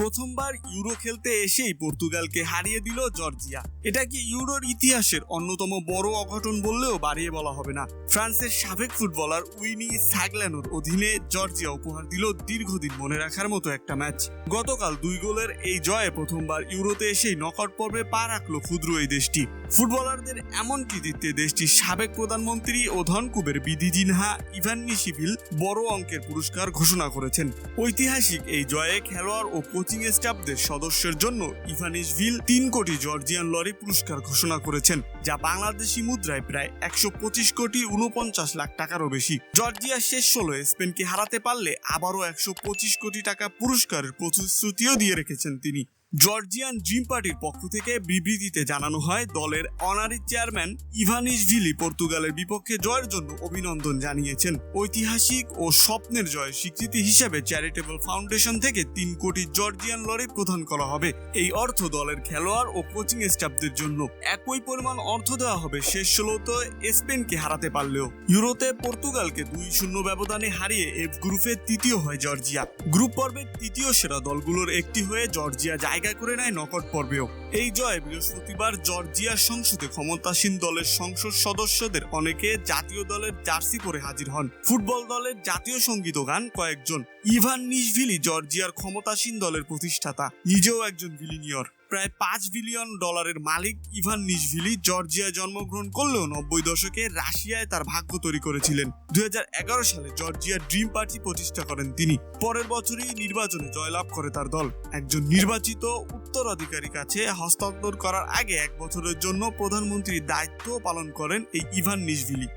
প্রথমবার ইউরো খেলতে এসেই পর্তুগালকে হারিয়ে দিল জর্জিয়া। এটা কি ইউরোর ইতিহাসের অন্যতম বড় অঘটন বললেও বাড়িয়ে বলা হবে না। ফ্রান্সের সাবেক ফুটবলার উইনি স্যাগল্যানোর অধীনে জর্জিয়া উপহার দিল দীর্ঘদিন মনে রাখার মতো একটা ম্যাচ। গতকাল দুই গোলের এই জয়ে প্রথমবার ইউরোতে এসেই নকআউট পর্বে পা রাখল ক্ষুদ্র এই দেশটি। ফুটবলারদের এমন কৃতিত্বে দেশটির সাবেক প্রধানমন্ত্রী ও ধনকুবের বিধি জিনহা ইভান বড় অঙ্কের পুরস্কার ঘোষণা করেছেন। ঐতিহাসিক এই জয়ে খেলোয়াড় ও কোচিং স্টাফদের সদস্যের জন্য ইভানিশভিল তিন কোটি জর্জিয়ান লরি পুরস্কার ঘোষণা করেছেন, যা বাংলাদেশি মুদ্রায় প্রায় একশো পঁচিশ কোটি উনপঞ্চাশ লাখ টাকারও বেশি। জর্জিয়া শেষ ষোলো স্পেনকে হারাতে পারলে আবারও একশো পঁচিশ কোটি টাকা পুরস্কারের প্রতিশ্রুতিও দিয়ে রেখেছেন তিনি। জর্জিয়ান ড্রিম পার্টির পক্ষ থেকে বিবৃতিতে জানানো হয়, দলের অনারি চেয়ারম্যান ইভানিস ভিলি পর্তুগালের বিপক্ষে জয়ের জন্য অভিনন্দন জানিয়েছেন। ঐতিহাসিক ও স্বপ্নের জয়ের স্বীকৃতি হিসেবে চ্যারিটেবল ফাউন্ডেশন থেকে তিন কোটি জর্জিয়ান লরি প্রদান করা হবে। এই অর্থ দলের খেলোয়াড় ও কোচিং স্টাফদের জন্য। একই পরিমাণ অর্থ দেওয়া হবে শেষ ষোলোতে স্পেনকে হারাতে পারলেও। ইউরোতে পর্তুগালকে দুই শূন্য ব্যবধানে হারিয়ে এফ গ্রুপে তৃতীয় হয় জর্জিয়া। গ্রুপ পর্বের তৃতীয় সেরা দলগুলোর একটি হয়ে জর্জিয়া জায়গা করে নেয় নকট পর্বেও। এই জয় বৃহস্পতিবার জর্জিয়ার সংসদে ক্ষমতাসীন দলের সংসদ সদস্যদের অনেকে জাতীয় দলের জার্সি পরে হাজির হন। ফুটবল দলের জাতীয় সংগীত গান কয়েকজন। ইভান নিশভিলি জর্জিয়ার ক্ষমতাসীন দলের প্রতিষ্ঠাতা, নিজেও একজন ভিলিনিয়র। প্রায় পাঁচ বিলিয়ন ডলারের মালিক ইভান নিশভিলি জর্জিয়ায় জন্মগ্রহণ করলেও নব্বই দশকে রাশিয়ায় তার ভাগ্য তৈরি করেছিলেন। দুই হাজার এগারো সালে জর্জিয়া ড্রিম পার্টি প্রতিষ্ঠা করেন তিনি। পরের বছরই নির্বাচনে জয়লাভ করে তার দল। একজন নির্বাচিত উত্তরাধিকারীর কাছে হস্তান্তর করার আগে এক বছরের জন্য প্রধানমন্ত্রীর দায়িত্ব পালন করেন এই ইভান নিশভিলি।